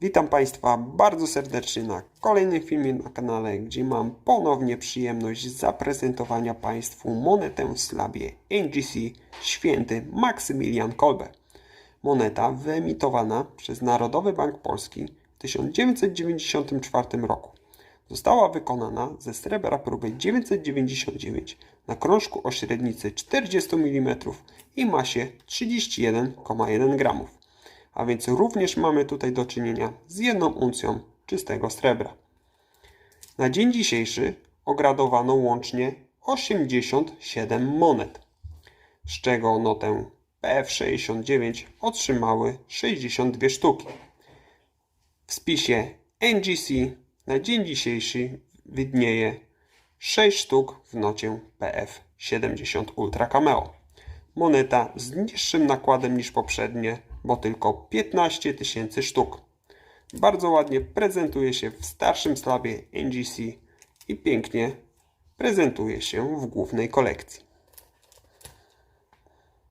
Witam Państwa bardzo serdecznie na kolejnym filmie na kanale, gdzie mam ponownie przyjemność zaprezentowania Państwu monetę w slabie NGC Święty Maksymilian Kolbe. Moneta wyemitowana przez Narodowy Bank Polski w 1994 roku. Została wykonana ze srebra próby 999 na krążku o średnicy 40 mm i masie 31,1 g. A więc również mamy tutaj do czynienia z jedną uncją czystego srebra. Na dzień dzisiejszy ogradowano łącznie 87 monet, z czego notę PF69 otrzymały 62 sztuki. W spisie NGC na dzień dzisiejszy widnieje 6 sztuk w nocie PF70 Ultra Cameo. Moneta z niższym nakładem niż poprzednie, bo tylko 15 tysięcy sztuk. Bardzo ładnie prezentuje się w starszym slabie NGC i pięknie prezentuje się w głównej kolekcji.